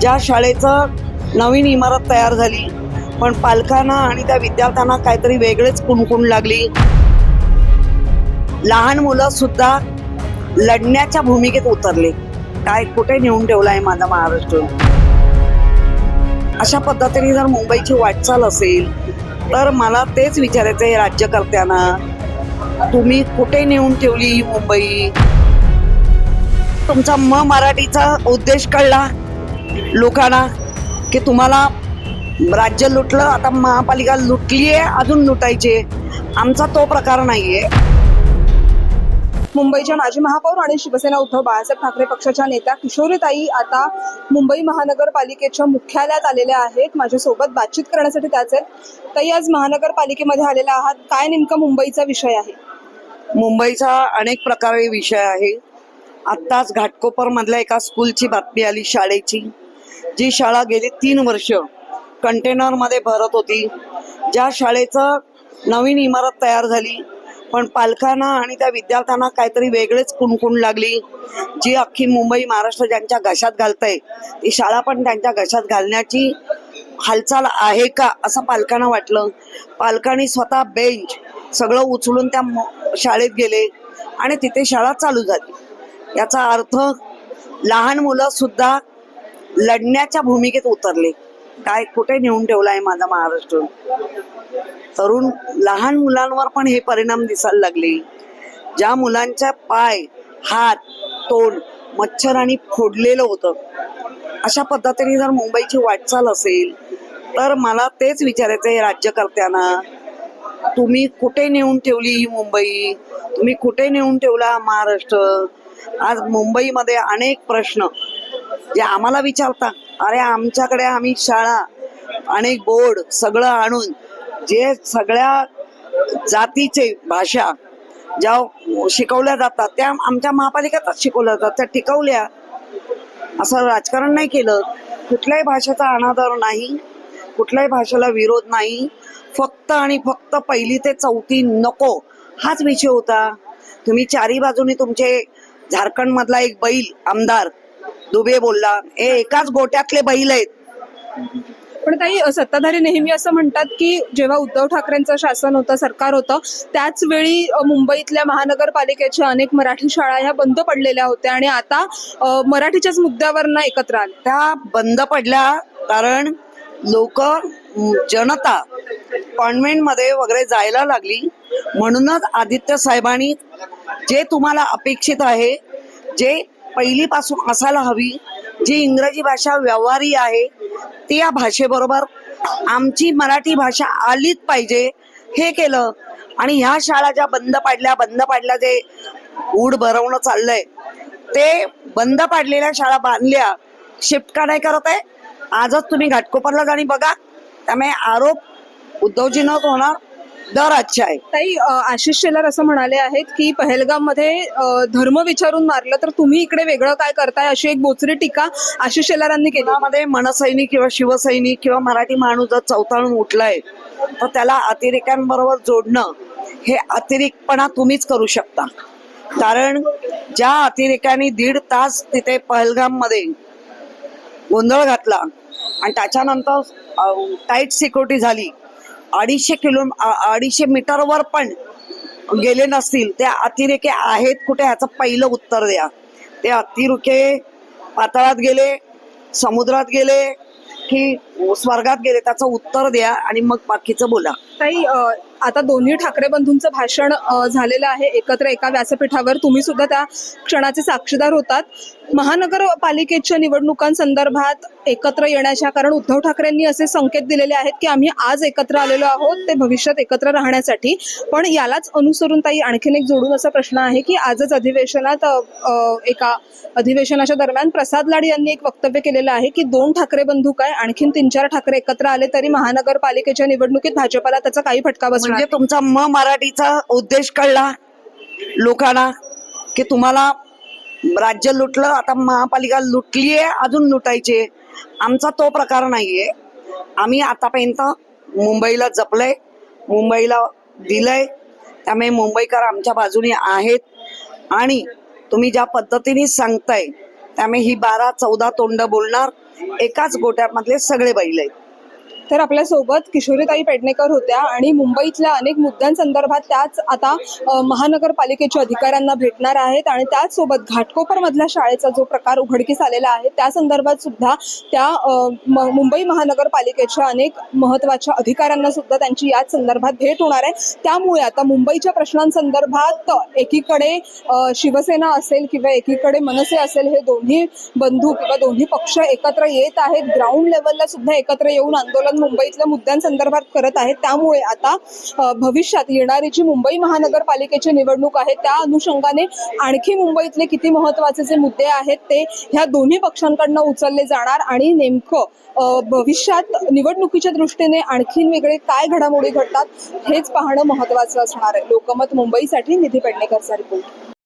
ज्या शाळेचं नवीन इमारत तयार झाली पण पालकांना आणि त्या विद्यार्थ्यांना काहीतरी वेगळेच कुणकुण लागली. लहान मुलं सुद्धा लढण्याच्या भूमिकेत उतरले. काय कुठे नेऊन ठेवला आहे माझा महाराष्ट्र? अशा पद्धतीने जर मुंबईची वाटचाल असेल तर मला तेच विचारायचं आहे राज्यकर्त्यांना तुम्ही कुठे नेऊन ठेवली मुंबई? तुमचा म मराठीचा उद्देश कळला. लोकांना की तुम्हाला राज्य लुटलं आता महापालिका लुटली आहे अजून लुटायचे. आमचा तो प्रकार नाहीये. मुंबईच्या माजी महापौर आणि शिवसेना उद्धव बाळासाहेब ठाकरे पक्षाच्या नेत्या किशोरीताई आता मुंबई महानगरपालिकेच्या मुख्यालयात आलेल्या आहेत. माझ्यासोबत बातचीत करण्यासाठी त्याच आहेत. ताई आज महानगरपालिकेमध्ये आलेल्या आहात. काय नेमका मुंबईचा विषय आहे? मुंबईचा अनेक प्रकारे विषय आहे. आत्ताच घाटकोपरमधल्या एका स्कूलची बातमी आली शाळेची. जी शाळा गेली तीन वर्ष कंटेनरमध्ये भरत होती. ज्या शाळेचं नवीन इमारत तयार झाली पण पालकांना आणि त्या विद्यार्थ्यांना काहीतरी वेगळेच कुणकुण लागली. जी अख्खी मुंबई महाराष्ट्र ज्यांच्या घशात घालतंय ती शाळा पण त्यांच्या घशात घालण्याची हालचाल आहे का असं पालकांना वाटलं. पालकांनी स्वतः बेंच सगळं उचलून त्या म- शाळेत गेले आणि तिथे शाळा चालू झाली. याचा अर्थ लहान मुलं सुद्धा लढण्याच्या भूमिकेत उतरले. काय कुठे नेऊन ठेवला आहे माझा महाराष्ट्र? तरुण लहान मुलांवर पण हे परिणाम दिसायला लागले. ज्या मुलांच्या पाय हात तोंड मच्छरांनी फोडलेलं होतं अशा पद्धतीने जर मुंबईची वाटचाल असेल तर मला तेच विचारायचं आहे राज्यकर्त्यांना. तुम्ही कुठे नेऊन ठेवली ही मुंबई? तुम्ही कुठे नेऊन ठेवला महाराष्ट्र? आज मुंबईमध्ये अनेक प्रश्न जे आम्हाला विचारता अरे आमच्याकडे आम्ही शाळा अनेक बोर्ड सगळं आणून जे सगळ्या जातीचे भाषा ज्या शिकवल्या जातात त्या आमच्या महापालिकेतच शिकवल्या जातात त्या टिकवल्या. असं राजकारण नाही केलं. कुठल्याही भाषेचा अनादर नाही कुठल्याही भाषेला विरोध नाही. फक्त आणि फक्त पहिली ते चौथी नको हाच विषय होता. तुम्ही चारी बाजूनी तुमचे झारखंड मधला एक बैल आमदार दुबे बोलला. हे एकाच गोट्यातले बैल आहेत. पण ताई सत्ताधारी नेहमी असं म्हणतात की जेव्हा उद्धव ठाकरेंचं शासन होतं सरकार होतं त्याच वेळी मुंबईतल्या महानगरपालिकेच्या अनेक मराठी शाळा ह्या बंद पडलेल्या होत्या आणि आता मराठीच्याच मुद्द्यावर ना एकत्र आले त्या बंद पडल्या कारण लोक जनता कॉन्व्हेंटमध्ये वगैरे जायला लागली. म्हणूनच आदित्य साहेबांनी जे तुम्हाला अपेक्षित आहे जे पहिलीपासून असायला हवी. जी इंग्रजी भाषा व्यवहारी आहे ती या भाषेबरोबर आमची मराठी भाषा आलीच पाहिजे. हे केलं. आणि ह्या शाळा ज्या बंद पाडल्या बंद पाडल्या जे ऊड भरवणं चाललंय ते बंद पाडलेल्या शाळा बांधल्या. शिफ्ट का नाही करत आहे? आजच तुम्ही घाटकोपरला जाणी बघा. त्यामुळे आरोप उद्धवजींनाच होणार. दर आजचे आहे. ताई अ, आशिष शेलार असं म्हणाले आहेत की पहलगाममध्ये धर्म विचारून मारलं तर तुम्ही इकडे वेगळं काय करताय अशी एक बोचरी टीका आशिष शेलारांनी केली. मध्ये मनसैनिक किंवा शिवसैनिक किंवा मराठी माणूस जर चौताळून उठलाय तर त्याला अतिरेक्यांबरोबर जोडणं हे अतिरेकपणा तुम्हीच करू शकता. कारण ज्या अतिरेकांनी दीड तास तिथे पहलगाममध्ये गोंधळ घातला आणि त्याच्यानंतर टाईट सिक्युरिटी झाली अडीचशे किलो अडीचशे मीटरवर पण गेले नसतील ते अतिरेके आहेत कुठे ह्याचं पहिलं उत्तर द्या. ते अतिरेके पातळात गेले समुद्रात गेले की स्वर्गात गेले त्याचं उत्तर द्या आणि मग बाकीचं बोला. काही आता दोन्ही ठाकरे बंधूंचं भाषण झालेलं आहे. एकत्र एका व्यासपीठावर तुम्ही सुद्धा त्या क्षणाचे साक्षीदार होतात. महानगरपालिकेच्या निवडणुकांसंदर्भात एकत्र येण्याच्या कारण उद्धव ठाकरेंनी असे संकेत दिलेले आहेत की आम्ही आज एकत्र आलेलो आहोत ते भविष्यात एकत्र राहण्यासाठी. पण यालाच अनुसरून ताई आणखीन एक जोडून असा प्रश्न आहे की आजच अधिवेशनात एका अधिवेशनाच्या दरम्यान प्रसाद लाड यांनी एक वक्तव्य केलेलं आहे की दोन ठाकरे बंधू काय आणखीन तीन चार ठाकरे एकत्र आले तरी महानगरपालिकेच्या निवडणुकीत भाजपला त्याचा काही फटका बसणार म्हणजे तुमचा म मराठीचा उद्देश कळला लोकांना की तुम्हाला राज्य लुटलं आता महापालिका लुटली आहे अजून लुटायचे आमचा तो प्रकार नाहीये. आम्ही आतापर्यंत मुंबईला जपलंय मुंबईला दिलंय. त्यामुळे मुंबईकर आमच्या बाजूने आहेत. आणि तुम्ही ज्या पद्धतीने सांगताय त्यामुळे ही बारा चौदा तोंड बोलणार एकाच गोट्यामधले सगळे बैल आहेत. तर आपल्यासोबत किशोरीताई पेडणेकर होत्या आणि मुंबईतल्या अनेक मुद्द्यांसंदर्भात त्याच आता महानगरपालिकेच्या अधिकाऱ्यांना भेटणार आहेत आणि त्याचसोबत घाटकोपरमधल्या शाळेचा जो प्रकार उघडकीस आलेला आहे त्या संदर्भात सुद्धा त्या मुंबई महानगरपालिकेच्या अनेक महत्त्वाच्या अधिकाऱ्यांना सुद्धा त्यांची याच संदर्भात भेट होणार आहे. त्यामुळे आता मुंबईच्या प्रश्नांसंदर्भात एकीकडे शिवसेना असेल किंवा एकीकडे मनसे असेल हे दोन्ही बंधू किंवा दोन्ही पक्ष एकत्र येत आहेत. ग्राउंड लेवलला सुद्धा एकत्र येऊन आंदोलन मुंबईतल्या मुद्द्यांसंदर्भात करत आहेत. त्यामुळे आता भविष्यात येणारी जी मुंबई महानगरपालिकेची निवडणूक आहे त्या अनुषंगाने आणखी मुंबईतले किती महत्त्वाचे जे मुद्दे आहेत ते ह्या दोन्ही पक्षांकडनं उचलले जाणार आणि नेमकं भविष्यात निवडणुकीच्या दृष्टीने आणखीन वेगळे काय घडामोडी घडतात हेच पाहणं महत्वाचं असणार आहे. लोकमत मुंबईसाठी निधी पेडणेकरचा रिपोर्ट